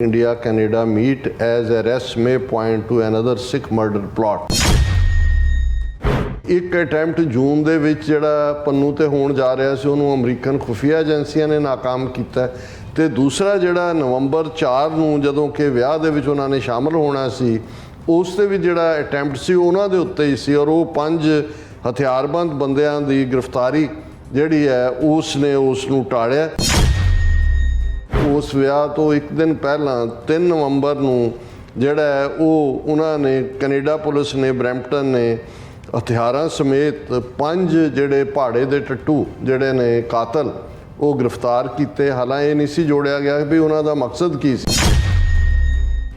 India, Canada meet as arrests may point to another Sikh murder plot. ਇੱਕ attempt June ਦੇ ਵਿੱਚ ਜਿਹੜਾ ਪੰਨੂ ਤੇ ਹੋਣ ਜਾ ਰਿਹਾ ਸੀ, ਉਹਨੂੰ ਅਮਰੀਕਨ ਖੁਫੀਆ ਏਜੰਸੀਆਂ ਨੇ ਨਾਕਾਮ ਕੀਤਾ ਹੈ ਤੇ ਦੂਸਰਾ ਜਿਹੜਾ ਨਵੰਬਰ 4 ਨੂੰ ਜਦੋਂ ਕਿ ਵਿਆਹ ਦੇ ਵਿੱਚ ਉਹਨਾਂ ਨੇ ਸ਼ਾਮਲ ਹੋਣਾ ਸੀ, ਉਸ ਤੇ ਵੀ ਜਿਹੜਾ ਅਟੈਂਪਟ ਸੀ, ਉਹਨਾਂ ਦੇ ਉੱਤੇ ਹੀ ਸੀ ਔਰ ਉਹ ਪੰਜ ਹਥਿਆਰਬੰਦ ਬੰਦਿਆਂ ਦੀ ਗ੍ਰਿਫਤਾਰੀ ਜਿਹੜੀ ਹੈ, ਉਸ ਨੇ ਉਸ ਨੂੰ ਟਾੜਿਆ ਉਸ ਵਿਆਹ ਤੋਂ ਇੱਕ ਦਿਨ ਪਹਿਲਾਂ 3 ਨਵੰਬਰ ਨੂੰ ਜਿਹੜਾ ਹੈ, ਉਹ ਉਹਨਾਂ ਨੇ, ਕੈਨੇਡਾ ਪੁਲਿਸ ਨੇ, ਬਰੈਂਪਟਨ ਨੇ ਹਥਿਆਰਾਂ ਸਮੇਤ ਪੰਜ ਜਿਹੜੇ ਪਹਾੜੇ ਦੇ ਟੱਟੂ ਜਿਹੜੇ ਨੇ ਕਾਤਲ, ਉਹ ਗ੍ਰਿਫਤਾਰ ਕੀਤੇ। ਹਾਲਾਂਕਿ ਇਹ ਨਹੀਂ ਸੀ ਜੋੜਿਆ ਗਿਆ ਵੀ ਉਹਨਾਂ ਦਾ ਮਕਸਦ ਕੀ ਸੀ।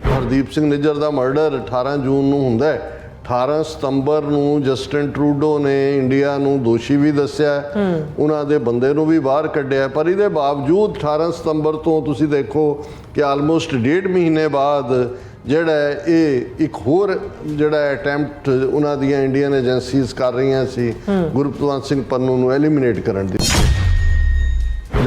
ਹਰਦੀਪ ਸਿੰਘ ਨਿੱਜਰ ਦਾ ਮਰਡਰ 18 ਜੂਨ ਨੂੰ ਹੁੰਦਾ ਹੈ। 18 ਸਤੰਬਰ ਨੂੰ ਜਸਟਿਨ ਟਰੂਡੋ ਨੇ ਇੰਡੀਆ ਨੂੰ ਦੋਸ਼ੀ ਵੀ ਦੱਸਿਆ। ਉਹਨਾਂ ਦੇ ਬੰਦੇ ਨੂੰ ਵੀ ਬਾਹਰ ਕੱਢਿਆ ਪਰ ਇਹਦੇ ਬਾਵਜੂਦ 18 ਸਤੰਬਰ ਤੋਂ ਤੁਸੀਂ ਦੇਖੋ ਕਿ ਆਲਮੋਸਟ ਡੇਢ ਮਹੀਨੇ ਬਾਅਦ ਜਿਹੜਾ ਇਹ ਇੱਕ ਹੋਰ ਜਿਹੜਾ ਅਟੈਂਪਟ ਉਹਨਾਂ ਦੀਆਂ ਇੰਡੀਅਨ ਏਜੰਸੀਜ਼ ਕਰ ਰਹੀਆਂ ਸੀ। ਗੁਰਪ੍ਰਵੰਤ ਸਿੰਘ ਪੰਨੂ ਨੂੰ ਐਲੀਮੀਨੇਟ ਕਰਨ ਦੀ।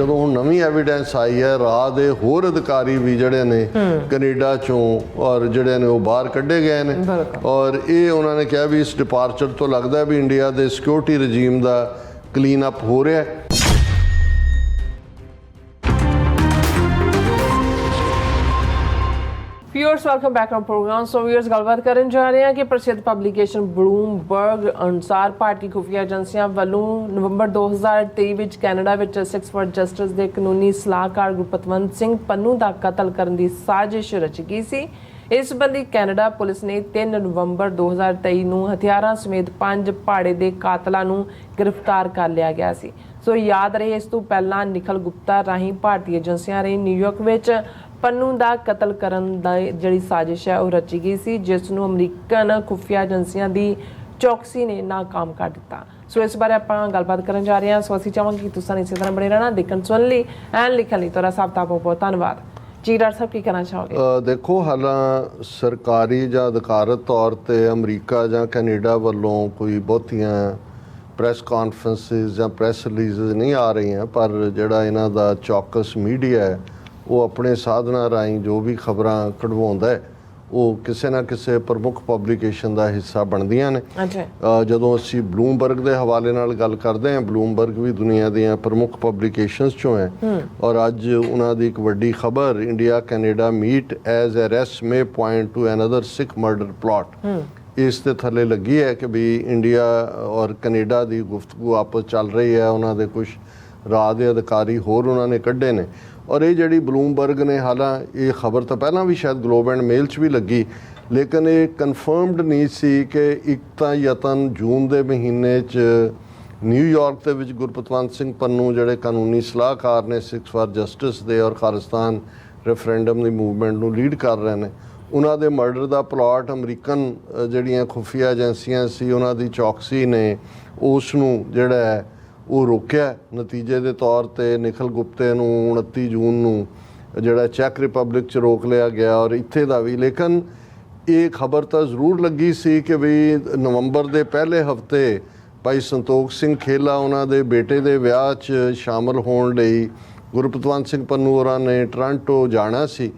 ਜਦੋਂ ਹੁਣ ਨਵੀਂ ਐਵੀਡੈਂਸ ਆਈ ਹੈ ਰਾਹ ਦੇ ਹੋਰ ਅਧਿਕਾਰੀ ਵੀ ਜਿਹੜੇ ਨੇ ਕੈਨੇਡਾ ਚੋਂ ਔਰ ਜਿਹੜੇ ਨੇ ਉਹ ਬਾਹਰ ਕੱਢੇ ਗਏ ਨੇ। ਔਰ ਇਹ ਉਹਨਾਂ ਨੇ ਕਿਹਾ ਵੀ ਇਸ ਡਿਪਾਰਚਰ ਤੋਂ ਲੱਗਦਾ ਵੀ ਇੰਡੀਆ ਦੇ ਸਿਕਿਉਰਿਟੀ ਰਜੀਮ ਦਾ ਕਲੀਨ ਅਪ ਹੋ ਰਿਹਾ ਹੈ। Viewers welcome back on programme so viewers ਗੱਲਬਾਤ ਕਰਨ ਜਾ ਰਹੇ ਹਾਂ ਕਿ ਪ੍ਰਸਿੱਧ ਪਬਲੀਕੇਸ਼ਨ ਬਲੂਮਬਰਗ ਅਨੁਸਾਰ ਭਾਰਤੀ ਖੁਫੀਆ ਏਜੰਸੀਆਂ ਵੱਲੋਂ ਨਵੰਬਰ 2023 ਵਿੱਚ ਕੈਨੇਡਾ ਵਿੱਚ ਸਿਕਸ ਫॉर ਜਸਟਿਸ ਦੇ ਕਾਨੂੰਨੀ ਸਲਾਹਕਾਰ ਗੁਰਪਤਵੰਤ ਸਿੰਘ ਪੰਨੂ ਦਾ ਕਤਲ ਕਰਨ ਦੀ ਸਾਜ਼ਿਸ਼ ਰਚੀ ਗਈ ਸੀ। ਇਸ ਸੰਬੰਧੀ ਕੈਨੇਡਾ ਪੁਲਿਸ ਨੇ 3 ਨਵੰਬਰ 2023 ਨੂੰ ਹਥਿਆਰਾਂ ਸਮੇਤ ਪੰਜ ਪਹਾੜੇ ਦੇ ਕਾਤਲਾਂ ਨੂੰ ਗ੍ਰਿਫਤਾਰ ਕਰ ਲਿਆ ਗਿਆ ਸੀ। ਸੋ, ਯਾਦ ਰਹੇ ਇਸ ਤੋਂ ਪਹਿਲਾਂ ਨਿਖਲ ਗੁਪਤਾ ਰਾਹੀਂ ਭਾਰਤੀ ਏਜੰਸੀਆਂ ਨੇ ਨਿਊਯਾਰਕ ਵਿੱਚ ਪੰਨੂ ਦਾ ਕਤਲ ਕਰਨ ਦਾ ਜਿਹੜੀ ਸਾਜ਼ਿਸ਼ ਹੈ ਉਹ ਰਚੀ ਗਈ ਸੀ, ਜਿਸ ਨੂੰ ਅਮਰੀਕਨ ਖੁਫੀਆ ਏਜੰਸੀਆਂ ਦੀ ਚੌਕਸੀ ਨੇ ਨਾਕਾਮ ਕਰ ਦਿੱਤਾ। ਸੋ ਇਸ ਬਾਰੇ ਆਪਾਂ ਗੱਲਬਾਤ ਕਰਨ ਜਾ ਰਹੇ ਹਾਂ। ਸੋ ਅਸੀਂ ਚਾਹਾਂਗੇ ਕਿ ਤੁਸੀਂ ਇਸੇ ਤਰ੍ਹਾਂ ਬਣੇ ਰਹਿਣਾ, ਦੇਖਣ ਸੁਣ ਲਈ ਐਂਡ ਲਿਖਣ ਲਈ। ਤੁਹਾਡਾ ਸਭ ਦਾ ਬਹੁਤ ਬਹੁਤ ਧੰਨਵਾਦ। ਜੀ ਡਾਕਟਰ ਸਾਹਿਬ, ਕੀ ਕਹਿਣਾ ਚਾਹੋਗੇ? ਦੇਖੋ, ਹਾਲਾਂ ਸਰਕਾਰੀ ਜਾਂ ਅਧਿਕਾਰਤ ਤੌਰ ਤੇ ਅਮਰੀਕਾ ਜਾਂ ਕੈਨੇਡਾ ਵੱਲੋਂ ਕੋਈ ਬਹੁਤੀਆਂ ਪ੍ਰੈਸ ਕਾਨਫਰੰਸਿਸ ਜਾਂ ਪ੍ਰੈਸ ਰਿਲੀਜ਼ਸ ਨਹੀਂ ਆ ਰਹੀਆਂ, ਪਰ ਜਿਹੜਾ ਇਹਨਾਂ ਦਾ ਚੌਕਸ ਮੀਡੀਆ ਹੈ ਉਹ ਆਪਣੇ ਸਾਧਨਾਂ ਰਾਹੀਂ ਜੋ ਵੀ ਖਬਰਾਂ ਕਢਵਾਉਂਦਾ ਹੈ ਉਹ ਕਿਸੇ ਨਾ ਕਿਸੇ ਪ੍ਰਮੁੱਖ ਪਬਲੀਕੇਸ਼ਨ ਦਾ ਹਿੱਸਾ ਬਣਦੀਆਂ ਨੇ। ਜਦੋਂ ਅਸੀਂ ਬਲੂਮਬਰਗ ਦੇ ਹਵਾਲੇ ਨਾਲ ਗੱਲ ਕਰਦੇ ਹਾਂ ਬਲੂਮਬਰਗ ਵੀ ਦੁਨੀਆ ਦੀਆਂ ਪ੍ਰਮੁੱਖ ਪਬਲੀਕੇਸ਼ਨਸ ਚੋਂ ਹੈ। ਔਰ ਅੱਜ ਉਹਨਾਂ ਦੀ ਇੱਕ ਵੱਡੀ ਖਬਰ India Canada meet as arrest may point to another Sikh murder plot ਇਸ ਦੇ ਥੱਲੇ ਲੱਗੀ ਹੈ ਕਿ ਵੀ ਇੰਡੀਆ ਔਰ ਕੈਨੇਡਾ ਦੀ ਗੁਫ਼ਤਗੂ ਆਪਸ ਚੱਲ ਰਹੀ ਹੈ ਉਹਨਾਂ ਦੇ ਕੁਝ ਰਾਜ ਦੇ ਅਧਿਕਾਰੀ ਹੋਰ ਉਹਨਾਂ ਨੇ ਕੱਢੇ ਨੇ। ਔਰ ਇਹ ਜਿਹੜੀ ਬਲੂਮਬਰਗ ਨੇ, ਹਾਲਾਂ ਇਹ ਖਬਰ ਤਾਂ ਪਹਿਲਾਂ ਵੀ ਸ਼ਾਇਦ ਗਲੋਬ ਐਂਡ ਮੇਲ 'ਚ ਵੀ ਲੱਗੀ, ਲੇਕਿਨ ਇਹ ਕਨਫਰਮਡ ਨਹੀਂ ਸੀ ਕਿ ਇੱਕ ਤਾਂ ਯਤਨ ਜੂਨ ਦੇ ਮਹੀਨੇ 'ਚ ਨਿਊਯਾਰਕ ਦੇ ਵਿੱਚ ਗੁਰਪਤਵੰਤ ਸਿੰਘ ਪੰਨੂ ਜਿਹੜੇ ਕਾਨੂੰਨੀ ਸਲਾਹਕਾਰ ਨੇ ਸਿਕਸ ਫਾਰ ਜਸਟਿਸ ਦੇ ਔਰ ਖਾਲਿਸਤਾਨ ਰੈਫਰੈਂਡਮ ਦੀ ਮੂਵਮੈਂਟ ਨੂੰ ਲੀਡ ਕਰ ਰਹੇ ਨੇ, ਉਹਨਾਂ ਦੇ ਮਰਡਰ ਦਾ ਪਲਾਟ ਅਮਰੀਕਨ ਜਿਹੜੀਆਂ ਖੁਫੀਆ ਏਜੰਸੀਆਂ ਸੀ, ਉਹਨਾਂ ਦੀ ਚੌਕਸੀ ਨੇ ਉਸ ਨੂੰ ਜਿਹੜਾ ਉਹ ਰੋਕਿਆ ਨਤੀਜੇ ਦੇ ਤੌਰ ਤੇ ਨਿਖਲ ਗੁਪਤੇ ਨੂੰ 29 ਜੂਨ ਨੂੰ ਜਿਹੜਾ ਚੈਕ ਰਿਪਬਲਿਕ ਚ ਰੋਕ ਲਿਆ ਗਿਆ ਔਰ ਇੱਥੇ ਦਾ ਵੀ। ਲੇਕਿਨ ਇਹ ਖਬਰ ਤਾਂ ਜ਼ਰੂਰ ਲੱਗੀ ਸੀ ਕਿ ਵੀ ਨਵੰਬਰ ਦੇ ਪਹਿਲੇ ਹਫ਼ਤੇ ਭਾਈ ਸੰਤੋਖ ਸਿੰਘ ਖੇਲਾ ਉਹਨਾਂ ਦੇ ਬੇਟੇ ਦੇ ਵਿਆਹ 'ਚ ਸ਼ਾਮਲ ਹੋਣ ਲਈ ਗੁਰਪਤਵੰਤ ਸਿੰਘ ਪੰਨੂ ਹੋਰਾਂ ਨੇ ਟੋਰਾਂਟੋ ਜਾਣਾ ਸੀ।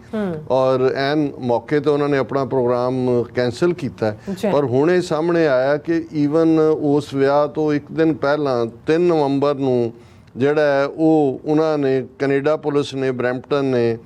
ਔਰ ਐਨ ਮੌਕੇ ਤੇ ਉਹਨਾਂ ਨੇ ਆਪਣਾ ਪ੍ਰੋਗਰਾਮ ਕੈਨਸਲ ਕੀਤਾ। ਪਰ ਹੁਣ ਇਹ ਸਾਹਮਣੇ ਆਇਆ ਕਿ ਈਵਨ ਉਸ ਵਿਆਹ ਤੋਂ ਇੱਕ ਦਿਨ ਪਹਿਲਾਂ 3 ਨਵੰਬਰ ਨੂੰ ਜਿਹੜਾ ਹੈ ਉਹ ਉਹਨਾਂ ਨੇ ਕੈਨੇਡਾ ਪੁਲਿਸ ਨੇ ਬਰੈਂਪਟਨ ਨੇ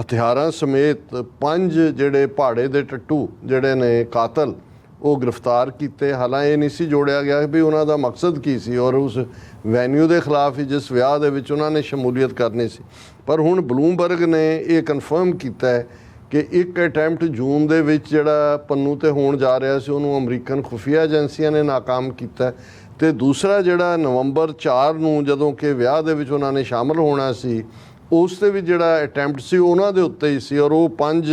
ਹਥਿਆਰਾਂ ਸਮੇਤ ਪੰਜ ਜਿਹੜੇ ਪਹਾੜੇ ਦੇ ਟੱਟੂ ਜਿਹੜੇ ਨੇ ਕਾਤਲ ਉਹ ਗ੍ਰਿਫਤਾਰ ਕੀਤੇ। ਹਾਲਾਂਕਿ ਇਹ ਨਹੀਂ ਸੀ ਜੋੜਿਆ ਗਿਆ ਵੀ ਉਹਨਾਂ ਦਾ ਮਕਸਦ ਕੀ ਸੀ ਔਰ ਉਸ ਵੈਨਿਊ ਦੇ ਖਿਲਾਫ ਹੀ ਜਿਸ ਵਿਆਹ ਦੇ ਵਿੱਚ ਉਹਨਾਂ ਨੇ ਸ਼ਮੂਲੀਅਤ ਕਰਨੀ ਸੀ। ਪਰ ਹੁਣ ਬਲੂਮਬਰਗ ਨੇ ਇਹ ਕਨਫਰਮ ਕੀਤਾ ਹੈ ਕਿ ਇੱਕ ਅਟੈਂਪਟ ਜੂਨ ਦੇ ਵਿੱਚ ਜਿਹੜਾ ਪੰਨੂ ਤੇ ਹੋਣ ਜਾ ਰਿਹਾ ਸੀ, ਉਹਨੂੰ ਅਮਰੀਕਨ ਖੁਫੀਆ ਏਜੰਸੀਆਂ ਨੇ ਨਾਕਾਮ ਕੀਤਾ ਹੈ ਤੇ ਦੂਸਰਾ ਜਿਹੜਾ ਨਵੰਬਰ 4 ਨੂੰ ਜਦੋਂ ਕਿ ਵਿਆਹ ਦੇ ਵਿੱਚ ਉਹਨਾਂ ਨੇ ਸ਼ਾਮਲ ਹੋਣਾ ਸੀ, ਉਸ ਤੇ ਵੀ ਜਿਹੜਾ ਅਟੈਂਪਟ ਸੀ, ਉਹਨਾਂ ਦੇ ਉੱਤੇ ਹੀ ਸੀ ਔਰ ਉਹ ਪੰਜ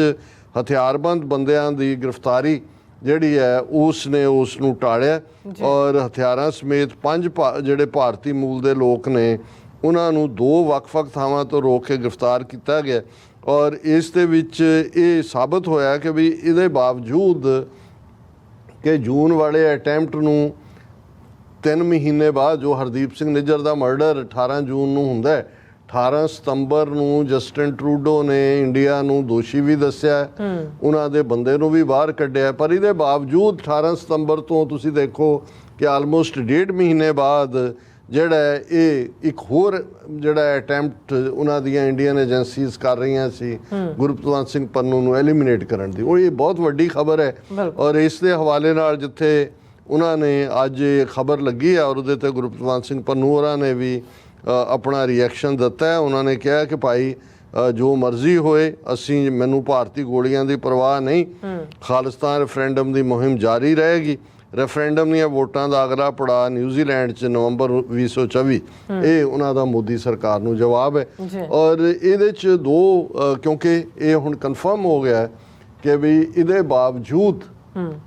ਹਥਿਆਰਬੰਦ ਬੰਦਿਆਂ ਦੀ ਗ੍ਰਿਫਤਾਰੀ ਜਿਹੜੀ ਹੈ ਉਸ ਨੇ ਉਸ ਨੂੰ ਟਾੜਿਆ ਔਰ ਹਥਿਆਰਾਂ ਸਮੇਤ ਪੰਜ ਜਿਹੜੇ ਭਾਰਤੀ ਮੂਲ ਦੇ ਲੋਕ ਨੇ ਉਹਨਾਂ ਨੂੰ ਦੋ ਵੱਖ-ਵੱਖ ਥਾਵਾਂ ਤੋਂ ਰੋਕ ਕੇ ਗ੍ਰਿਫਤਾਰ ਕੀਤਾ ਗਿਆ। ਔਰ ਇਸ ਦੇ ਵਿੱਚ ਇਹ ਸਾਬਤ ਹੋਇਆ ਕਿ ਵੀ ਇਹਦੇ ਬਾਵਜੂਦ ਕਿ ਜੂਨ ਵਾਲੇ ਅਟੈਂਪਟ ਨੂੰ 3 ਮਹੀਨੇ ਬਾਅਦ ਜੋ ਹਰਦੀਪ ਸਿੰਘ ਨਿੱਜਰ ਦਾ ਮਰਡਰ 18 ਜੂਨ ਨੂੰ ਹੁੰਦਾ ਹੈ 18 ਸਤੰਬਰ ਨੂੰ ਜਸਟਿਨ ਟਰੂਡੋ ਨੇ ਇੰਡੀਆ ਨੂੰ ਦੋਸ਼ੀ ਵੀ ਦੱਸਿਆ। ਉਹਨਾਂ ਦੇ ਬੰਦੇ ਨੂੰ ਵੀ ਬਾਹਰ ਕੱਢਿਆ ਪਰ ਇਹਦੇ ਬਾਵਜੂਦ 18 ਸਤੰਬਰ ਤੋਂ ਤੁਸੀਂ ਦੇਖੋ ਕਿ ਆਲਮੋਸਟ ਡੇਢ ਮਹੀਨੇ ਬਾਅਦ ਜਿਹੜਾ ਇਹ ਇੱਕ ਹੋਰ ਜਿਹੜਾ ਅਟੈਂਪਟ ਉਹਨਾਂ ਦੀਆਂ ਇੰਡੀਅਨ ਏਜੰਸੀਜ਼ ਕਰ ਰਹੀਆਂ ਸੀ ਗੁਰਪਤਵੰਤ ਸਿੰਘ ਪੰਨੂ ਨੂੰ ਐਲੀਮੀਨੇਟ ਕਰਨ ਦੀ। ਉਹ ਇਹ ਬਹੁਤ ਵੱਡੀ ਖਬਰ ਹੈ। ਔਰ ਇਸ ਦੇ ਹਵਾਲੇ ਨਾਲ ਜਿੱਥੇ ਉਹਨਾਂ ਨੇ ਅੱਜ ਇਹ ਖਬਰ ਲੱਗੀ ਹੈ ਔਰ ਉਹਦੇ ਤੇ ਗੁਰਪਤਵੰਤ ਸਿੰਘ ਪੰਨੂ ਹੋਰਾਂ ਨੇ ਵੀ ਆਪਣਾ ਰਿਐਕਸ਼ਨ ਦਿੱਤਾ ਹੈ। ਉਹਨਾਂ ਨੇ ਕਿਹਾ ਕਿ ਭਾਈ ਜੋ ਮਰਜ਼ੀ ਹੋਏ ਅਸੀਂ ਮੈਨੂੰ ਭਾਰਤੀ ਗੋਲੀਆਂ ਦੀ ਪਰਵਾਹ ਨਹੀਂ। ਖਾਲਿਸਤਾਨ ਰੈਫਰੈਂਡਮ ਦੀ ਮੁਹਿੰਮ ਜਾਰੀ ਰਹੇਗੀ। ਰੈਫਰੈਂਡਮ ਦੀਆਂ ਵੋਟਾਂ ਦਾ ਅਗਲਾ ਪੜਾਅ ਨਿਊਜ਼ੀਲੈਂਡ 'ਚ ਨਵੰਬਰ 2024 ਇਹ ਉਹਨਾਂ ਦਾ ਮੋਦੀ ਸਰਕਾਰ ਨੂੰ ਜਵਾਬ। ਹੈ। ਔਰ ਇਹਦੇ 'ਚ ਦੋ ਕਿਉਂਕਿ ਇਹ ਹੁਣ ਕਨਫਰਮ ਹੋ ਗਿਆ ਹੈ ਕਿ ਵੀ ਇਹਦੇ ਬਾਵਜੂਦ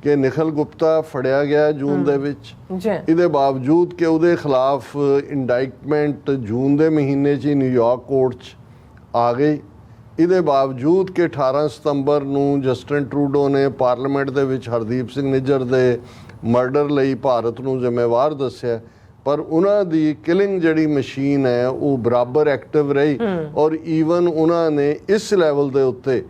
ਕਿ ਨਿਖਲ ਗੁਪਤਾ ਫੜਿਆ ਗਿਆ ਜੂਨ ਦੇ ਵਿੱਚ। ਇਹਦੇ ਬਾਵਜੂਦ ਕਿ ਉਹਦੇ ਖਿਲਾਫ ਇੰਡਾਈਟਮੈਂਟ ਜੂਨ ਦੇ ਮਹੀਨੇ 'ਚ ਨਿਊਯਾਰਕ ਕੋਰਟ 'ਚ ਆ ਗਈ। ਇਹਦੇ ਬਾਵਜੂਦ ਕਿ 18 ਸਤੰਬਰ ਨੂੰ ਜਸਟਿਨ ਟਰੂਡੋ ਨੇ ਪਾਰਲੀਮੈਂਟ ਦੇ ਵਿੱਚ ਹਰਦੀਪ ਸਿੰਘ ਨਿੱਜਰ ਦੇ ਮਰਡਰ ਲਈ ਭਾਰਤ ਨੂੰ ਜ਼ਿੰਮੇਵਾਰ ਦੱਸਿਆ। ਪਰ ਉਹਨਾਂ ਦੀ ਕਿਲਿੰਗ ਜਿਹੜੀ ਮਸ਼ੀਨ ਹੈ ਉਹ ਬਰਾਬਰ ਐਕਟਿਵ ਰਹੀ ਔਰ ਈਵਨ ਉਹਨਾਂ ਨੇ ਇਸ ਲੈਵਲ ਦੇ ਉੱਤੇ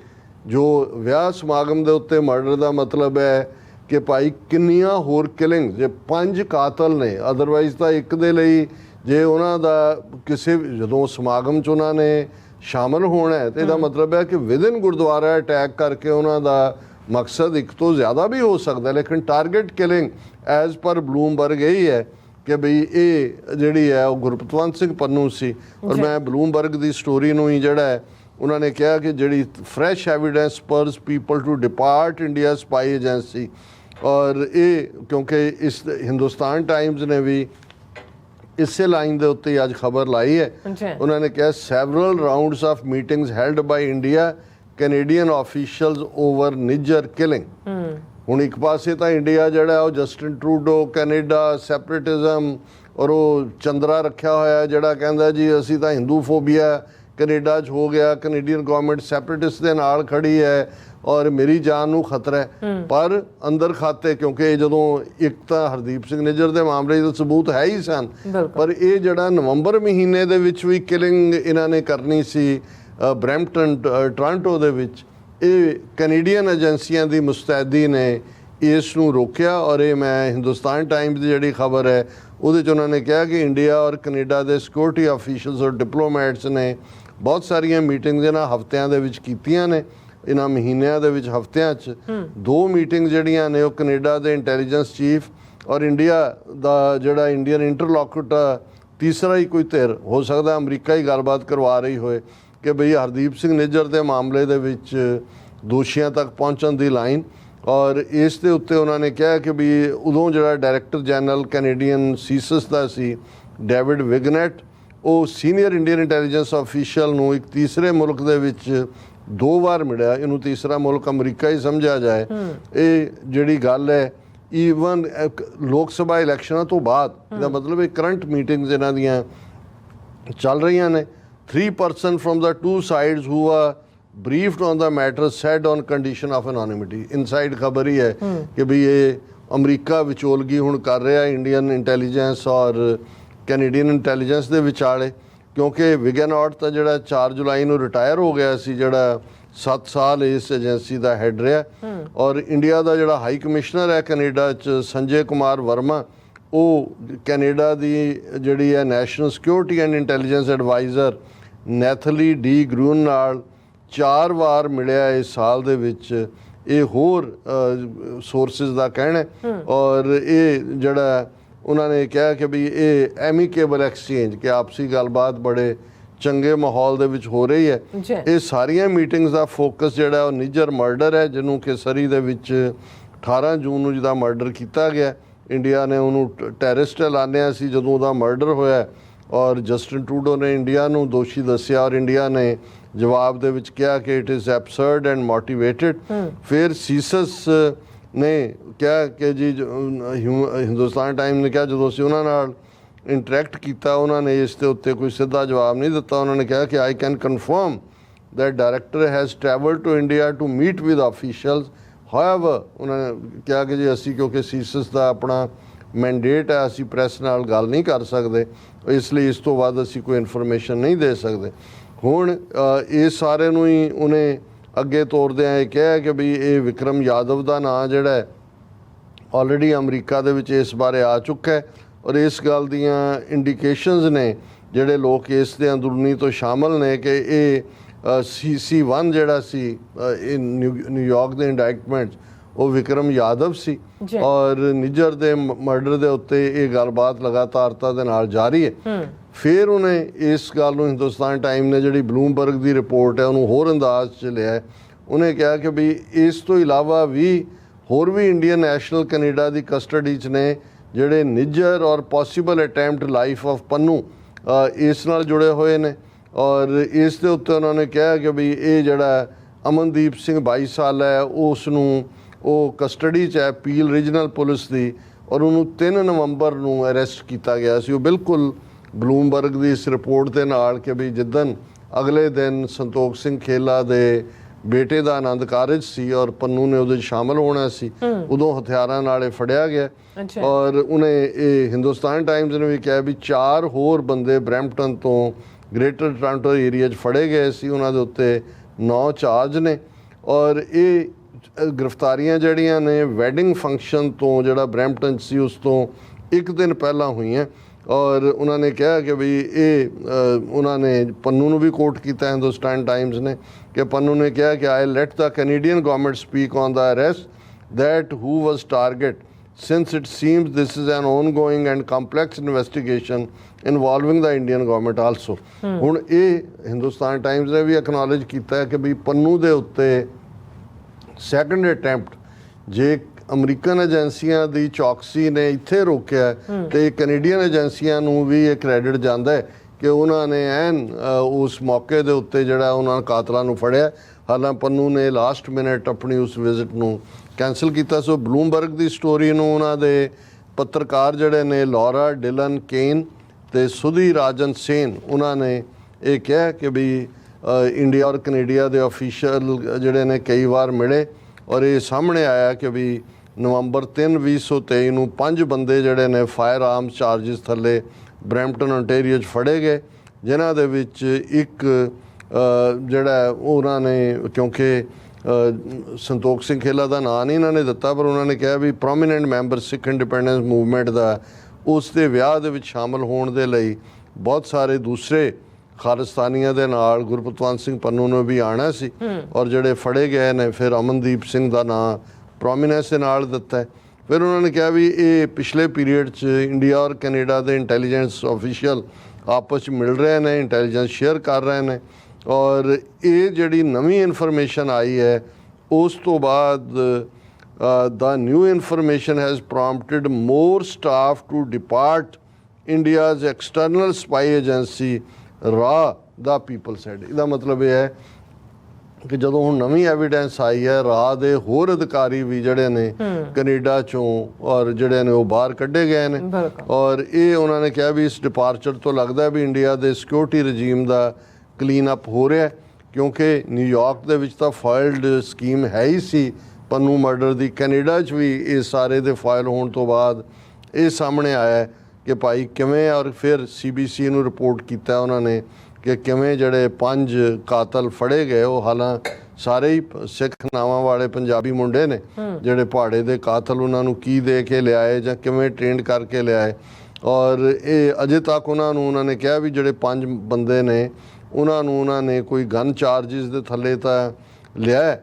ਜੋ ਵਿਆਹ ਸਮਾਗਮ ਦੇ ਉੱਤੇ ਮਰਡਰ ਦਾ ਮਤਲਬ ਹੈ ਕਿ ਭਾਈ ਕਿੰਨੀਆਂ ਹੋਰ ਕਿਲਿੰਗ ਜੇ ਪੰਜ ਕਾਤਲ ਨੇ ਅਦਰਵਾਈਜ਼ ਤਾਂ ਇੱਕ ਦੇ ਲਈ ਜੇ ਉਹਨਾਂ ਦਾ ਕਿਸੇ ਜਦੋਂ ਸਮਾਗਮ ਚ ਉਹਨਾਂ ਨੇ ਸ਼ਾਮਲ ਹੋਣਾ ਹੈ ਤੇ ਇਹਦਾ ਮਤਲਬ ਹੈ ਕਿ ਵਿਦਿਨ ਗੁਰਦੁਆਰਾ ਅਟੈਕ ਕਰਕੇ ਉਹਨਾਂ ਦਾ ਮਕਸਦ ਇੱਕ ਤੋਂ ਜ਼ਿਆਦਾ ਵੀ ਹੋ ਸਕਦਾ ਲੇਕਿਨ ਟਾਰਗੇਟ ਕਿਲਿੰਗ ਐਜ਼ ਪਰ ਬਲੂਮਬਰਗ ਇਹੀ ਹੈ ਕਿ ਬਈ ਇਹ ਜਿਹੜੀ ਹੈ ਉਹ ਗੁਰਪਤਵੰਤ ਸਿੰਘ ਪੰਨੂ ਸੀ। ਔਰ ਮੈਂ ਬਲੂਮਬਰਗ ਦੀ ਸਟੋਰੀ ਨੂੰ ਹੀ ਜਿਹੜਾ ਹੈ ਉਹਨਾਂ ਨੇ ਕਿਹਾ ਕਿ ਜਿਹੜੀ fresh evidence purse people to depart India spy agency ਔਰ ਇਹ ਕਿਉਂਕਿ ਇਸ ਹਿੰਦੁਸਤਾਨ ਟਾਈਮਜ਼ ਨੇ ਵੀ ਇਸੇ ਲਾਈਨ ਦੇ ਉੱਤੇ ਅੱਜ ਖਬਰ ਲਾਈ ਹੈ। ਉਹਨਾਂ ਨੇ ਕਿਹਾ several rounds of meetings held by India Canadian officials over Nijjar killing ਹੁਣ ਇੱਕ ਪਾਸੇ ਤਾਂ ਇੰਡੀਆ ਜਿਹੜਾ ਉਹ ਜਸਟਿਨ ਟਰੂਡੋ ਕੈਨੇਡਾ ਸੈਪਰੇਟਿਜ਼ਮ ਔਰ ਉਹ ਚੰਦਰਾ ਰੱਖਿਆ ਹੋਇਆ ਜਿਹੜਾ ਕਹਿੰਦਾ ਜੀ ਅਸੀਂ ਤਾਂ ਹਿੰਦੂ ਫੋਬੀਆ ਕੈਨੇਡਾ 'ਚ ਹੋ ਗਿਆ ਕੈਨੇਡੀਅਨ ਗਵਰਨਮੈਂਟ ਸੈਪਰੇਟਿਸਟ ਦੇ ਨਾਲ ਖੜੀ ਹੈ ਔਰ ਮੇਰੀ ਜਾਨ ਨੂੰ ਖਤਰਾ ਹੈ। ਪਰ ਅੰਦਰ ਖਾਤੇ ਕਿਉਂਕਿ ਜਦੋਂ ਇੱਕ ਤਾਂ ਹਰਦੀਪ ਸਿੰਘ ਨਿੱਜਰ ਦੇ ਮਾਮਲੇ ਦੇ ਸਬੂਤ ਹੈ ਹੀ ਸਨ। ਪਰ ਇਹ ਜਿਹੜਾ ਨਵੰਬਰ ਮਹੀਨੇ ਦੇ ਵਿੱਚ ਵੀ ਕਿਲਿੰਗ ਇਹਨਾਂ ਨੇ ਕਰਨੀ ਸੀ ਬਰੈਂਪਟਨ ਟੋਰਾਂਟੋ ਦੇ ਵਿੱਚ ਇਹ ਕੈਨੇਡੀਅਨ ਏਜੰਸੀਆਂ ਦੀ ਮੁਸਤੈਦੀ ਨੇ ਇਸ ਨੂੰ ਰੋਕਿਆ ਔਰ ਇਹ ਮੈਂ ਹਿੰਦੁਸਤਾਨ ਟਾਈਮਜ਼ ਦੀ ਜਿਹੜੀ ਖਬਰ ਹੈ ਉਹਦੇ 'ਚ ਉਹਨਾਂ ਨੇ ਕਿਹਾ ਕਿ ਇੰਡੀਆ ਔਰ ਕੈਨੇਡਾ ਦੇ ਸਿਕਿਉਰਿਟੀ ਆਫੀਸ਼ੀਅਲਸ ਔਰ ਡਿਪਲੋਮੈਟਸ ਨੇ ਬਹੁਤ ਸਾਰੀਆਂ ਮੀਟਿੰਗਸ ਇਹਨਾਂ ਹਫ਼ਤਿਆਂ ਦੇ ਵਿੱਚ ਕੀਤੀਆਂ ਨੇ ਇਹਨਾਂ ਮਹੀਨਿਆਂ ਦੇ ਵਿੱਚ ਹਫ਼ਤਿਆਂ 'ਚ। ਦੋ ਮੀਟਿੰਗ ਜਿਹੜੀਆਂ ਨੇ ਉਹ ਕੈਨੇਡਾ ਦੇ ਇੰਟੈਲੀਜੈਂਸ ਚੀਫ ਔਰ ਇੰਡੀਆ ਦਾ ਜਿਹੜਾ ਇੰਡੀਅਨ ਇੰਟਰਲੋਕੂਟਰ ਤੀਸਰਾ ਹੀ ਕੋਈ ਧਿਰ ਹੋ ਸਕਦਾ ਅਮਰੀਕਾ ਹੀ ਗੱਲਬਾਤ ਕਰਵਾ ਰਹੀ ਹੋਏ ਕਿ ਭਈ ਹਰਦੀਪ ਸਿੰਘ ਨਿੱਜਰ ਦੇ ਮਾਮਲੇ ਦੇ ਵਿੱਚ ਦੋਸ਼ੀਆਂ ਤੱਕ ਪਹੁੰਚਣ ਦੀ ਲਾਈਨ ਔਰ ਇਸ ਦੇ ਉੱਤੇ ਉਹਨਾਂ ਨੇ ਕਿਹਾ ਕਿ ਵੀ ਉਦੋਂ ਜਿਹੜਾ ਡਾਇਰੈਕਟਰ ਜਨਰਲ ਕੈਨੇਡੀਅਨ ਸੀਸਸ ਦਾ ਸੀ ਡੇਵਿਡ ਵਿਗਨੈਟ ਉਹ ਸੀਨੀਅਰ ਇੰਡੀਅਨ ਇੰਟੈਲੀਜੈਂਸ ਆਫੀਸ਼ੀਅਲ ਨੂੰ ਇੱਕ ਤੀਸਰੇ ਮੁਲਕ ਦੇ ਵਿੱਚ ਦੋ ਵਾਰ ਮਿਲਿਆ ਇਹਨੂੰ ਤੀਸਰਾ ਮੁਲਕ ਅਮਰੀਕਾ ਹੀ ਸਮਝਿਆ ਜਾਏ। ਇਹ ਜਿਹੜੀ ਗੱਲ ਹੈ ਈਵਨ ਲੋਕ ਸਭਾ ਇਲੈਕਸ਼ਨਾਂ ਤੋਂ ਬਾਅਦ ਇਹਦਾ ਮਤਲਬ ਇਹ ਕਰੰਟ ਮੀਟਿੰਗਸ ਇਹਨਾਂ ਦੀਆਂ ਚੱਲ ਰਹੀਆਂ ਨੇ। 3% from the two sides who are briefed on the matter said on condition of anonymity. Inside ਖਬਰ ਹੀ ਹੈ ਕਿ ਵੀ ਇਹ ਅਮਰੀਕਾ ਵਿਚੋਲਗੀ ਹੁਣ ਕਰ ਰਿਹਾ ਇੰਡੀਅਨ ਇੰਟੈਲੀਜੈਂਸ ਔਰ ਕੈਨੇਡੀਅਨ ਇੰਟੈਲੀਜੈਂਸ ਦੇ ਵਿਚਾਲੇ ਕਿਉਂਕਿ ਵਿਗਨਆਟ ਤਾਂ ਜਿਹੜਾ 4 ਜੁਲਾਈ ਨੂੰ ਰਿਟਾਇਰ ਹੋ ਗਿਆ ਸੀ ਜਿਹੜਾ 7 ਸਾਲ ਇਸ ਏਜੰਸੀ ਦਾ ਹੈੱਡ ਰਿਹਾ। ਔਰ ਇੰਡੀਆ ਦਾ ਜਿਹੜਾ ਹਾਈ ਕਮਿਸ਼ਨਰ ਹੈ ਕੈਨੇਡਾ ਚ ਸੰਜੇ ਕੁਮਾਰ ਵਰਮਾ ਉਹ ਕੈਨੇਡਾ ਦੀ ਜਿਹੜੀ ਹੈ national security and intelligence adviser Nathalie Drouin ਨਾਲ ਚਾਰ ਵਾਰ ਮਿਲਿਆ ਇਸ ਸਾਲ ਦੇ ਵਿੱਚ। ਇਹ ਹੋਰ ਸੋਰਸਸ ਦਾ ਕਹਿਣਾ ਔਰ ਇਹ ਜਿਹੜਾ ਉਹਨਾਂ ਨੇ ਕਿਹਾ ਕਿ ਵੀ ਇਹ ਐਮੀਕੇਬਲ ਐਕਸਚੇਂਜ ਕਿ ਆਪਸੀ ਗੱਲਬਾਤ ਬੜੇ ਚੰਗੇ ਮਾਹੌਲ ਦੇ ਵਿੱਚ ਹੋ ਰਹੀ ਹੈ। ਇਹ ਸਾਰੀਆਂ ਮੀਟਿੰਗਸ ਦਾ ਫੋਕਸ ਜਿਹੜਾ ਉਹ ਨਿਜਰ ਮਰਡਰ ਹੈ ਜਿਹਨੂੰ ਕਿ ਸਰੀ ਦੇ ਵਿੱਚ 18 ਜੂਨ ਨੂੰ ਜਿਹਦਾ ਮਰਡਰ ਕੀਤਾ ਗਿਆ। ਇੰਡੀਆ ਨੇ ਉਹਨੂੰ ਟੈਰਰਿਸਟ ਐਲਾਨਿਆ ਸੀ ਜਦੋਂ ਉਹਦਾ ਮਰਡਰ ਹੋਇਆ ਔਰ ਜਸਟਿਨ ਟਰੂਡੋ ਨੇ ਇੰਡੀਆ ਨੂੰ ਦੋਸ਼ੀ ਦੱਸਿਆ ਔਰ ਇੰਡੀਆ ਨੇ ਜਵਾਬ ਦੇ ਵਿੱਚ ਕਿਹਾ ਕਿ it is absurd and motivated ਫਿਰ ਸੀਸਸ ਨੇ ਕਿਹਾ ਕਿ ਜੀ ਹਿਊ- ਹਿੰਦੁਸਤਾਨ ਟਾਈਮ ਨੇ ਕਿਹਾ, ਜਦੋਂ ਅਸੀਂ ਉਹਨਾਂ ਨਾਲ ਇੰਟਰੈਕਟ ਕੀਤਾ, ਉਹਨਾਂ ਨੇ ਇਸ ਦੇ ਉੱਤੇ ਕੋਈ ਸਿੱਧਾ ਜਵਾਬ ਨਹੀਂ ਦਿੱਤਾ। ਉਹਨਾਂ ਨੇ ਕਿਹਾ ਕਿ I can confirm that director has traveled to India to meet with officials. However, ਉਹਨਾਂ ਨੇ ਕਿਹਾ ਕਿ ਜੀ ਅਸੀਂ, ਕਿਉਂਕਿ ਸੀਸਸ ਦਾ ਆਪਣਾ ਮੈਂਡੇਟ ਹੈ, ਅਸੀਂ ਪ੍ਰੈਸ ਨਾਲ ਗੱਲ ਨਹੀਂ ਕਰ ਸਕਦੇ। ਇਸ ਲਈ ਇਸ ਤੋਂ ਬਾਅਦ ਅਸੀਂ ਕੋਈ ਇਨਫੋਰਮੇਸ਼ਨ ਨਹੀਂ ਦੇ ਸਕਦੇ। ਹੁਣ ਇਹ ਸਾਰੇ ਨੂੰ ਹੀ ਉਹਨੇ ਅੱਗੇ ਤੋਰਦਿਆਂ ਇਹ ਕਿਹਾ ਕਿ ਵੀ ਇਹ ਵਿਕਰਮ ਯਾਦਵ ਦਾ ਨਾਂ ਜਿਹੜਾ ਹੈ ਆਲਰੇਡੀ ਅਮਰੀਕਾ ਦੇ ਵਿੱਚ ਇਸ ਬਾਰੇ ਆ ਚੁੱਕਾ ਹੈ ਔਰ ਇਸ ਗੱਲ ਦੀਆਂ ਇੰਡੀਕੇਸ਼ਨਸ ਨੇ ਜਿਹੜੇ ਲੋਕ ਇਸ ਦੇ ਅੰਦਰੂਨੀ ਤੋਂ ਸ਼ਾਮਲ ਨੇ ਕਿ ਇਹ ਸੀਸੀ1 ਜਿਹੜਾ ਸੀ ਇਹ ਨਿਊ- ਨਿਊਯਾਰਕ ਦੇ ਇੰਡਾਇਟਮੈਂਟ ਉਹ ਵਿਕਰਮ ਯਾਦਵ ਸੀ। ਔਰ ਨਿੱਜਰ ਦੇ ਮਰਡਰ ਦੇ ਉੱਤੇ ਇਹ ਗੱਲਬਾਤ ਲਗਾਤਾਰਤਾ ਦੇ ਨਾਲ ਜਾਰੀ ਹੈ ਫਿਰ ਉਹਨੇ ਇਸ ਗੱਲ ਨੂੰ ਹਿੰਦੁਸਤਾਨ ਟਾਈਮ ਨੇ ਜਿਹੜੀ ਬਲੂਮਬਰਗ ਦੀ ਰਿਪੋਰਟ ਹੈ ਉਹਨੂੰ ਹੋਰ ਅੰਦਾਜ਼ 'ਚ ਲਿਆ। ਉਹਨੇ ਕਿਹਾ ਕਿ ਵੀ ਇਸ ਤੋਂ ਇਲਾਵਾ ਵੀ ਹੋਰ ਵੀ ਇੰਡੀਅਨ ਨੈਸ਼ਨਲ ਕੈਨੇਡਾ ਦੀ ਕਸਟਡੀ 'ਚ ਨੇ ਜਿਹੜੇ ਨਿੱਜਰ ਔਰ possible attempt life of Pannun ਇਸ ਨਾਲ ਜੁੜੇ ਹੋਏ ਨੇ ਔਰ ਇਸ ਦੇ ਉੱਤੇ ਉਹਨਾਂ ਨੇ ਕਿਹਾ ਕਿ ਵੀ ਇਹ ਜਿਹੜਾ ਅਮਨਦੀਪ ਸਿੰਘ 22 ਸਾਲ ਹੈ ਉਸ ਨੂੰ ਉਹ ਕਸਟਡੀ 'ਚ ਹੈ ਪੀਲ ਰੀਜਨਲ ਪੁਲਿਸ ਦੀ ਔਰ ਉਹਨੂੰ 3 ਨਵੰਬਰ ਨੂੰ ਅਰੈਸਟ ਕੀਤਾ ਗਿਆ ਸੀ। ਉਹ ਬਿਲਕੁਲ ਬਲੂਮਬਰਗ ਦੀ ਇਸ ਰਿਪੋਰਟ ਦੇ ਨਾਲ ਕਿ ਵੀ ਜਿੱਦਨ ਅਗਲੇ ਦਿਨ ਸੰਤੋਖ ਸਿੰਘ ਖੇਲਾ ਦੇ ਬੇਟੇ ਦਾ ਆਨੰਦ ਕਾਰਜ ਸੀ ਔਰ ਪੰਨੂ ਨੇ ਉਹਦੇ ਸ਼ਾਮਲ ਹੋਣਾ ਸੀ ਉਦੋਂ ਹਥਿਆਰਾਂ ਨਾਲ ਇਹ ਫੜਿਆ ਗਿਆ। ਔਰ ਉਹਨੇ ਇਹ ਹਿੰਦੁਸਤਾਨ ਟਾਈਮਜ਼ ਨੇ ਵੀ ਕਿਹਾ ਵੀ ਚਾਰ ਹੋਰ ਬੰਦੇ ਬਰੈਂਪਟਨ ਤੋਂ ਗ੍ਰੇਟਰ ਟੋਰਾਂਟੋ ਏਰੀਆ 'ਚ ਫੜੇ ਗਏ ਸੀ। ਉਹਨਾਂ ਦੇ ਉੱਤੇ ਨੌ ਚਾਰਜ ਨੇ। ਔਰ ਇਹ ਗ੍ਰਿਫਤਾਰੀਆਂ ਜਿਹੜੀਆਂ ਨੇ ਵੈਡਿੰਗ ਫੰਕਸ਼ਨ ਤੋਂ ਜਿਹੜਾ ਬਰੈਂਪਟਨ 'ਚ ਸੀ ਉਸ ਤੋਂ ਇੱਕ ਦਿਨ ਪਹਿਲਾਂ ਹੋਈਆਂ। ਔਰ ਉਹਨਾਂ ਨੇ ਕਿਹਾ ਕਿ ਵੀ ਇਹ ਉਹਨਾਂ ਨੇ ਪੰਨੂ ਨੂੰ ਵੀ ਕੋਟ ਕੀਤਾ ਹਿੰਦੁਸਤਾਨ ਟਾਈਮਜ਼ ਨੇ ਕਿ ਪੰਨੂ ਨੇ ਕਿਹਾ ਕਿ I let the Canadian government speak on the arrest that who was target since it seems this is an ongoing and complex investigation involving the Indian government also. ਹੁਣ ਇਹ ਹਿੰਦੁਸਤਾਨ ਟਾਈਮਜ਼ ਨੇ ਵੀ ਐਕਨੋਲਜ ਕੀਤਾ ਹੈ ਕਿ ਵੀ ਪੰਨੂ ਦੇ ਉੱਤੇ ਸੈਕੰਡ ਅਟੈਂਪਟ ਜੇ American ਏਜੰਸੀਆਂ ਦੀ ਚੌਕਸੀ ਨੇ ਇੱਥੇ ਰੋਕਿਆ ਤੇ ਕੈਨੇਡੀਅਨ ਏਜੰਸੀਆਂ ਨੂੰ ਵੀ ਇਹ ਕ੍ਰੈਡਿਟ ਜਾਂਦਾ ਹੈ ਕਿ ਉਹਨਾਂ ਨੇ ਐਨ ਉਸ ਮੌਕੇ ਦੇ ਉੱਤੇ ਜਿਹੜਾ ਉਹਨਾਂ ਨੇ ਕਾਤਲਾਂ ਨੂੰ ਫੜਿਆ ਹਾਲਾਂ ਪੰਨੂ ਨੇ ਲਾਸਟ ਮਿੰਟ ਆਪਣੀ ਉਸ ਵਿਜ਼ਿਟ ਨੂੰ ਕੈਨਸਲ ਕੀਤਾ। ਸੋ ਬਲੂਮਬਰਗ ਦੀ ਸਟੋਰੀ ਨੂੰ ਉਹਨਾਂ ਦੇ ਪੱਤਰਕਾਰ ਜਿਹੜੇ ਨੇ ਲੌਰਾ ਡਿਲਨ ਕੇਨ ਤੇ ਸੁਧੀ ਰਾਜਨ ਸੇਨ ਉਹਨਾਂ ਨੇ ਇਹ ਕਿਹਾ ਕਿ ਵੀ ਇੰਡੀਆ ਔਰ ਕੈਨੇਡੀਆ ਦੇ ਅਫੀਸ਼ੀਅਲ ਜਿਹੜੇ ਨੇ ਕਈ ਵਾਰ ਮਿਲੇ ਔਰ ਇਹ ਸਾਹਮਣੇ ਆਇਆ ਕਿ ਵੀ ਨਵੰਬਰ 3 2023 ਨੂੰ ਪੰਜ ਬੰਦੇ ਜਿਹੜੇ ਨੇ ਫਾਇਰ ਆਰਮ ਚਾਰजेस ਥੱਲੇ ਬਰੈਂਪਟਨ, ontario 'ਚ ਫੜੇ ਗਏ, ਜਿਨ੍ਹਾਂ ਦੇ ਵਿੱਚ ਇੱਕ ਜਿਹੜਾ ਉਹਨਾਂ ਨੇ ਕਿਉਂਕਿ ਸੰਤੋਖ ਸਿੰਘ ਖੇਲਾ ਦਾ ਨਾਂ ਨਹੀਂ ਇਹਨਾਂ ਨੇ ਦਿੱਤਾ, ਪਰ ਉਹਨਾਂ ਨੇ ਕਿਹਾ ਵੀ prominent member Sikh independence movement ਦਾ ਉਸ ਦੇ ਵਿਆਹ ਦੇ ਵਿੱਚ ਸ਼ਾਮਲ ਹੋਣ ਦੇ ਲਈ ਬਹੁਤ ਸਾਰੇ ਦੂਸਰੇ ਖਾਲਿਸਤਾਨੀਆਂ ਦੇ ਨਾਲ ਗੁਰਪਤਵੰਤ ਸਿੰਘ ਪੰਨੂ ਨੂੰ ਵੀ ਆਣਾ ਸੀ ਔਰ ਜਿਹੜੇ ਫੜੇ ਗਏ ਨੇ, ਫਿਰ ਅਮਨਦੀਪ ਸਿੰਘ ਦਾ ਨਾਂ ਪ੍ਰੋਮਿਨੈਂਸ ਦੇ ਨਾਲ ਦਿੱਤਾ ਫਿਰ ਉਹਨਾਂ ਨੇ ਕਿਹਾ ਵੀ ਇਹ ਪਿਛਲੇ ਪੀਰੀਅਡ 'ਚ ਇੰਡੀਆ ਔਰ ਕੈਨੇਡਾ ਦੇ ਇੰਟੈਲੀਜੈਂਸ ਆਫੀਸ਼ੀਅਲ ਆਪਸ 'ਚ ਮਿਲ ਰਹੇ ਨੇ ਇੰਟੈਲੀਜੈਂਸ ਸ਼ੇਅਰ ਕਰ ਰਹੇ ਨੇ ਔਰ ਇਹ ਜਿਹੜੀ ਨਵੀਂ ਇਨਫੋਰਮੇਸ਼ਨ ਆਈ ਹੈ, ਉਸ ਤੋਂ ਬਾਅਦ ਦਾ new information has prompted more staff to depart India's external spy agency ਰਾ ਦਾ ਪੀਪਲ ਸੈਡ ਇਹਦਾ ਮਤਲਬ ਇਹ ਹੈ ਕਿ ਜਦੋਂ ਹੁਣ ਨਵੀਂ ਐਵੀਡੈਂਸ ਆਈ ਹੈ ਰਾਹ ਦੇ ਹੋਰ ਅਧਿਕਾਰੀ ਵੀ ਜਿਹੜੇ ਨੇ ਕੈਨੇਡਾ ਚੋਂ ਔਰ ਜਿਹੜੇ ਨੇ ਉਹ ਬਾਹਰ ਕੱਢੇ ਗਏ ਨੇ। ਔਰ ਇਹ ਉਹਨਾਂ ਨੇ ਕਿਹਾ ਵੀ ਇਸ ਡਿਪਾਰਚਰ ਤੋਂ ਲੱਗਦਾ ਵੀ ਇੰਡੀਆ ਦੇ ਸਿਕਿਉਰਿਟੀ ਰਜੀਮ ਦਾ ਕਲੀਨ ਅਪ ਹੋ ਰਿਹਾ ਹੈ ਕਿਉਂਕਿ ਨਿਊਯਾਰਕ ਦੇ ਵਿੱਚ ਤਾਂ ਫਾਈਲਡ ਸਕੀਮ ਹੈ ਹੀ ਸੀ ਪੰਨੂ ਮਰਡਰ ਦੀ। ਕੈਨੇਡਾ 'ਚ ਵੀ ਇਹ ਸਾਰੇ ਦੇ ਫਾਈਲ ਹੋਣ ਤੋਂ ਬਾਅਦ ਇਹ ਸਾਹਮਣੇ ਆਇਆ ਕਿ ਭਾਈ ਕਿਵੇਂ ਔਰ ਫਿਰ ਸੀਬੀਸੀ ਨੂੰ ਰਿਪੋਰਟ ਕੀਤਾ ਉਹਨਾਂ ਨੇ ਕਿ ਕਿਵੇਂ ਜਿਹੜੇ ਪੰਜ ਕਾਤਲ ਫੜੇ ਗਏ ਉਹ ਹਾਲਾਂ ਸਾਰੇ ਹੀ ਸਿੱਖ ਨਾਵਾਂ ਵਾਲੇ ਪੰਜਾਬੀ ਮੁੰਡੇ ਨੇ ਜਿਹੜੇ ਪਹਾੜੇ ਦੇ ਕਾਤਲ ਉਹਨਾਂ ਨੂੰ ਕੀ ਦੇ ਕੇ ਲਿਆਏ ਜਾਂ ਕਿਵੇਂ ਟ੍ਰੇਨਡ ਕਰਕੇ ਲਿਆਏ। ਔਰ ਇਹ ਅਜੇ ਤੱਕ ਉਹਨਾਂ ਨੂੰ ਉਹਨਾਂ ਨੇ ਕਿਹਾ ਵੀ ਜਿਹੜੇ ਪੰਜ ਬੰਦੇ ਨੇ ਉਹਨਾਂ ਨੂੰ ਉਹਨਾਂ ਨੇ ਕੋਈ ਗਨ ਚਾਰजेस ਦੇ ਥੱਲੇ ਤਾਂ ਲਿਆ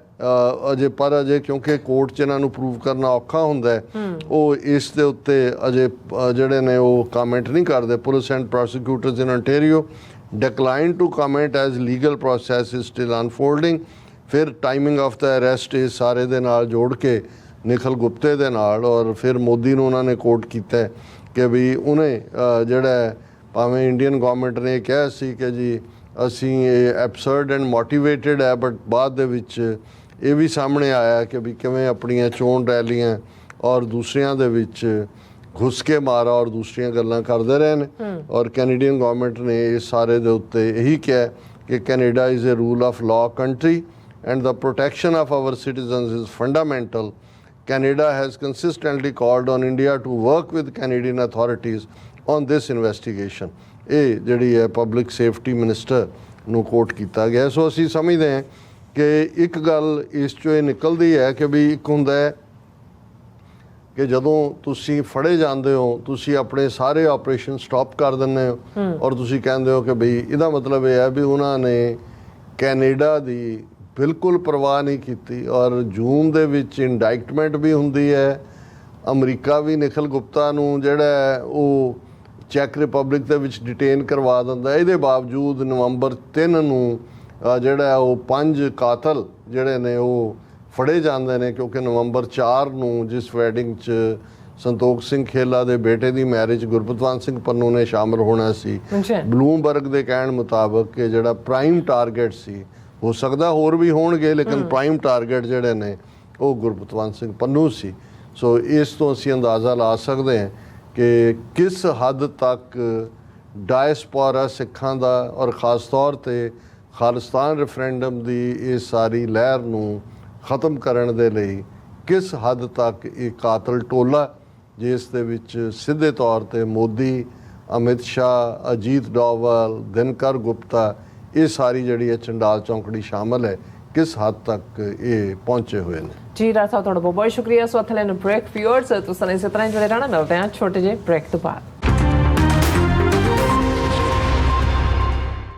ਅਜੇ ਪਰ ਅਜੇ ਕਿਉਂਕਿ ਕੋਰਟ 'ਚ ਇਹਨਾਂ ਨੂੰ ਪ੍ਰੂਵ ਕਰਨਾ ਔਖਾ ਹੁੰਦਾ ਹੈ ਉਹ ਇਸ ਦੇ ਉੱਤੇ ਅਜੇ ਜਿਹੜੇ ਨੇ ਉਹ ਕਮੈਂਟ ਨਹੀਂ ਕਰਦੇ। Police and prosecutors in ontario decline to comment as legal process is still unfolding. ਫਿਰ ਟਾਈਮਿੰਗ ਆਫ ਦਾ ਅਰੈਸਟ ਇਹ ਸਾਰੇ ਦੇ ਨਾਲ ਜੋੜ ਕੇ ਨਿਖਲ ਗੁਪਤੇ ਦੇ ਨਾਲ ਔਰ ਫਿਰ ਮੋਦੀ ਨੂੰ ਉਹਨਾਂ ਨੇ ਕੋਟ ਕੀਤਾ ਕਿ ਵੀ ਉਹਨੇ ਜਿਹੜਾ ਭਾਵੇਂ ਇੰਡੀਅਨ ਗਵਰਨਮੈਂਟ ਨੇ ਕਿਹਾ ਸੀ ਕਿ ਜੀ ਅਸੀਂ ਇਹ ਐਬਸਰਡ ਐਂਡ ਮੋਟੀਵੇਟਿਡ ਹੈ ਬਟ ਬਾਅਦ ਦੇ ਵਿੱਚ ਇਹ ਵੀ ਸਾਹਮਣੇ ਆਇਆ ਕਿ ਵੀ ਕਿਵੇਂ ਆਪਣੀਆਂ ਚੋਣ ਰੈਲੀਆਂ ਔਰ ਦੂਸਰਿਆਂ ਦੇ ਵਿੱਚ ਘੁਸ ਕੇ ਮਾਰਾ ਔਰ ਦੂਸਰੀਆਂ ਗੱਲਾਂ ਕਰਦੇ ਰਹੇ ਨੇ ਔਰ ਕੈਨੇਡੀਅਨ ਗਵਰਨਮੈਂਟ ਨੇ ਇਸ ਸਾਰੇ ਦੇ ਉੱਤੇ ਇਹੀ ਕਿਹਾ ਕਿ Canada is a rule of law country and the protection of our citizens is fundamental. Canada has consistently called on India to work with Canadian authorities on this investigation. ਇਹ ਜਿਹੜੀ ਹੈ ਪਬਲਿਕ ਸੇਫਟੀ ਮਿਨਿਸਟਰ ਨੂੰ ਕੋਟ ਕੀਤਾ ਗਿਆ ਸੋ ਅਸੀਂ ਸਮਝਦੇ ਹਾਂ ਕਿ ਇੱਕ ਗੱਲ ਇਸ ਚੋਂ ਇਹ ਨਿਕਲਦੀ ਹੈ ਕਿ ਵੀ ਇੱਕ ਹੁੰਦਾ ਹੈ ਕਿ ਜਦੋਂ ਤੁਸੀਂ ਫੜੇ ਜਾਂਦੇ ਹੋ ਤੁਸੀਂ ਆਪਣੇ ਸਾਰੇ ਆਪਰੇਸ਼ਨ ਸਟਾਪ ਕਰ ਦਿੰਦੇ ਹੋ ਔਰ ਤੁਸੀਂ ਕਹਿੰਦੇ ਹੋ ਕਿ ਬਈ ਇਹਦਾ ਮਤਲਬ ਇਹ ਹੈ ਵੀ ਉਹਨਾਂ ਨੇ ਕੈਨੇਡਾ ਦੀ ਬਿਲਕੁਲ ਪਰਵਾਹ ਨਹੀਂ ਕੀਤੀ ਔਰ ਜੂਨ ਦੇ ਵਿੱਚ ਇੰਡਾਇਕਟਮੈਂਟ ਵੀ ਹੁੰਦੀ ਹੈ ਅਮਰੀਕਾ ਵੀ ਨਿਖਲ ਗੁਪਤਾ ਨੂੰ ਜਿਹੜਾ ਉਹ ਚੈਕ ਰਿਪਬਲਿਕ ਦੇ ਵਿੱਚ ਡਿਟੇਨ ਕਰਵਾ ਦਿੰਦਾ। ਇਹਦੇ ਬਾਵਜੂਦ ਨਵੰਬਰ 3 ਨੂੰ ਜਿਹੜਾ ਉਹ ਪੰਜ ਕਾਤਲ ਜਿਹੜੇ ਨੇ ਉਹ ਫੜੇ ਜਾਂਦੇ ਨੇ ਕਿਉਂਕਿ ਨਵੰਬਰ 4 ਨੂੰ ਜਿਸ ਵੈਡਿੰਗ 'ਚ ਸੰਤੋਖ ਸਿੰਘ ਖੇਲਾ ਦੇ ਬੇਟੇ ਦੀ ਮੈਰਿਜ ਗੁਰਪਤਵੰਤ ਸਿੰਘ ਪੰਨੂ ਨੇ ਸ਼ਾਮਲ ਹੋਣਾ ਸੀ ਬਲੂਮਬਰਗ ਦੇ ਕਹਿਣ ਮੁਤਾਬਕ ਕਿ ਜਿਹੜਾ ਪ੍ਰਾਈਮ ਟਾਰਗੇਟ ਸੀ ਹੋ ਸਕਦਾ ਹੋਰ ਵੀ ਹੋਣਗੇ ਲੇਕਿਨ ਪ੍ਰਾਈਮ ਟਾਰਗੇਟ ਜਿਹੜੇ ਨੇ ਉਹ ਗੁਰਪਤਵੰਤ ਸਿੰਘ ਪੰਨੂ ਸੀ। ਸੋ ਇਸ ਤੋਂ ਅਸੀਂ ਅੰਦਾਜ਼ਾ ਲਾ ਸਕਦੇ ਹਾਂ ਕਿ ਕਿਸ ਹੱਦ ਤੱਕ ਡਾਇਸਪੋਰਾ ਸਿੱਖਾਂ ਦਾ ਔਰ ਖਾਸ ਤੌਰ ਤੇ ਖਾਲਿਸਤਾਨ ਰੈਫਰੈਂਡਮ ਦੀ ਇਹ ਸਾਰੀ ਲਹਿਰ ਨੂੰ ਖਤਮ ਕਰਨ ਦੇ ਲਈ ਕਿਸ ਹੱਦ ਤੱਕ ਇਹ ਕਾਤਲ ਟੋਲਾ ਜਿਸ ਦੇ ਵਿੱਚ ਸਿੱਧੇ ਤੌਰ ਤੇ ਮੋਦੀ, ਅਮਿਤ ਸ਼ਾਹ, ਅਜੀਤ ਡੋਵਲ, ਦਿਨਕਰ ਗੁਪਤਾ, ਇਹ ਸਾਰੀ ਜਿਹੜੀ ਹੈ ਚੰਡਾਲ ਚੌਂਕੜੀ ਸ਼ਾਮਲ ਹੈ, ਕਿਸ ਹੱਦ ਤੱਕ ਇਹ ਪਹੁੰਚੇ ਹੋਏ ਨੇ? ਜੀ, ਰਾਜ ਸਾਹਿਬ, ਤੁਹਾਡਾ ਬਹੁਤ ਬਹੁਤ ਸ਼ੁਕਰੀਆ। ਸੋ ਅਥਲੇ ਨੂੰ ਬ੍ਰੇਕ ਫਿਊਰਸ ਤੁਸੀਂ ਇਸੇ ਤਰ੍ਹਾਂ ਜੁੜੇ ਰਹਿਣਾ। ਮਿਲਦੇ ਹਾਂ ਛੋਟੇ ਜਿਹੇ ਬ੍ਰੇਕ ਤੋਂ ਬਾਅਦ।